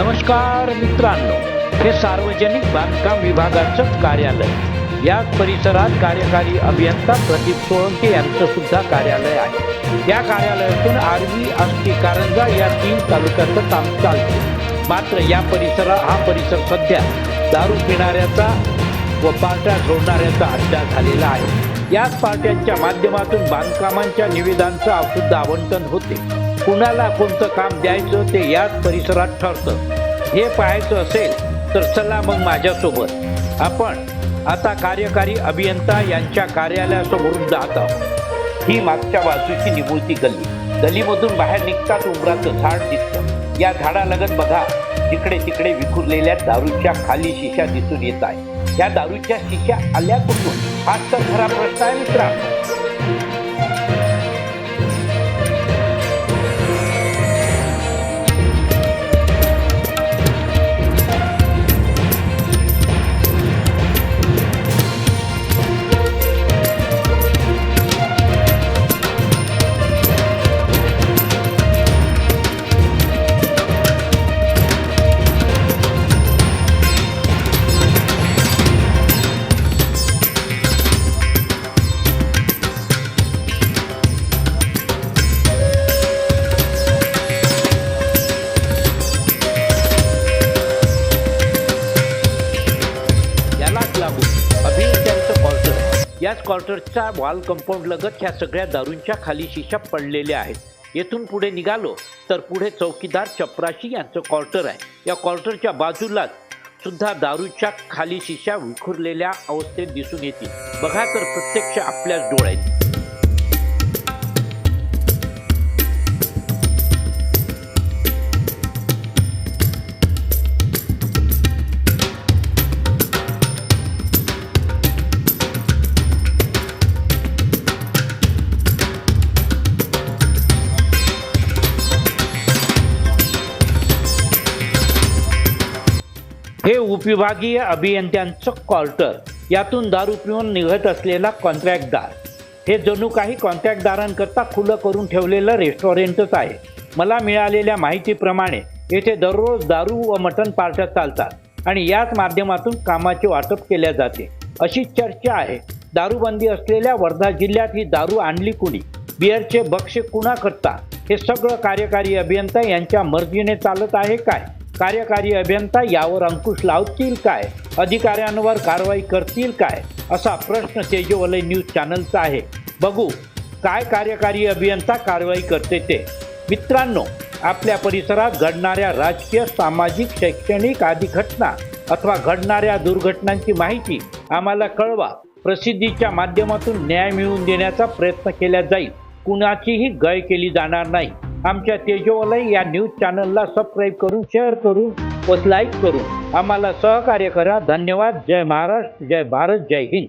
नमस्कार मित्रांनो हे सार्वजनिक बांधकाम विभागाचं कार्यालय. याच परिसरात कार्यकारी अभियंता प्रदीप सोळंके यांचं सुद्धा कार्यालय आहे. या कार्यालयातून आरवी आष्टी कारंजा या तीन तालुक्याचं काम चालते. मात्र या परिसरा हा परिसर सध्या दारू पिणाऱ्याचा व पार्ट्या सोडणाऱ्याचा अड्डा झालेला आहे. याच पार्ट्यांच्या माध्यमातून बांधकामांच्या निविदांचं सुद्धा आवंटन होते. कुणाला कोणतं काम द्यायचं ते याच परिसरात ठरतं. हे पाहायचं असेल तर चला मग माझ्यासोबत. आपण आता कार्यकारी अभियंता यांच्या कार्यालयासमोरून जात आहोत. ही मागच्या बाजूची निमुळती गल्ली. गल्लीमधून बाहेर निघताच उमराचं झाड दिसतं. या झाडालगत बघा तिकडे तिकडे विखुरलेल्या दारूच्या खाली शिशा दिसून येत आहे. या दारूच्या शिशा आल्या कुठून हा तर खरा प्रश्न आहे मित्रा याच क्वार्टरच्या वॉल कंपाऊंड लगत ह्या सगळ्या दारूंच्या खाली शिशा पडलेल्या आहेत. येथून पुढे निघालो तर पुढे चौकीदार चपराशी यांचं क्वार्टर आहे. या क्वार्टरच्या बाजूलाच सुद्धा दारूच्या खाली शिशा विखुरलेल्या अवस्थेत दिसून येतील. बघा तर प्रत्यक्ष आपल्याच डोळ्यात. हे उपविभागीय अभियंत्यांचं क्वार्टर. यातून दारू पिऊन निघत असलेला कॉन्ट्रॅक्टदार. हे जणू काही कॉन्ट्रॅक्टदारांकरता खुलं करून ठेवलेलं रेस्टॉरंटच आहे. मला मिळालेल्या माहितीप्रमाणे येथे दररोज दारू व मटण पार्ट्या चालतात आणि याच माध्यमातून कामाचे वाटप केल्या जाते. अशी चर्चा आहे. दारूबंदी असलेल्या वर्धा जिल्ह्यात ही दारू आणली कुणी? बिअरचे बक्षे कुणा करता हे सगळं कार्यकारी अभियंता यांच्या मर्जीने चालत आहे काय? कार्यकारी अभियंता यावर अंकुश लावतील काय? अधिकाऱ्यांवर कारवाई करतील काय? असा प्रश्न तेजोवलय न्यूज चॅनलचा आहे. बघू काय कार्यकारी अभियंता कारवाई करते ते? मित्रांनो आपल्या परिसरात घडणाऱ्या राजकीय सामाजिक शैक्षणिक आदी घटना अथवा घडणाऱ्या दुर्घटनांची माहिती आम्हाला कळवा. प्रसिद्धीच्या माध्यमातून न्याय मिळवून देण्याचा प्रयत्न केला जाईल. कुणाचीही गय केली जाणार नाही. आमच्या तेजोवलय या न्यूज चॅनलला सबस्क्राईब करून शेअर करून व लाईक करून. आम्हाला सहकार्य करा. धन्यवाद. जय महाराष्ट्र. जय भारत. जय हिंद.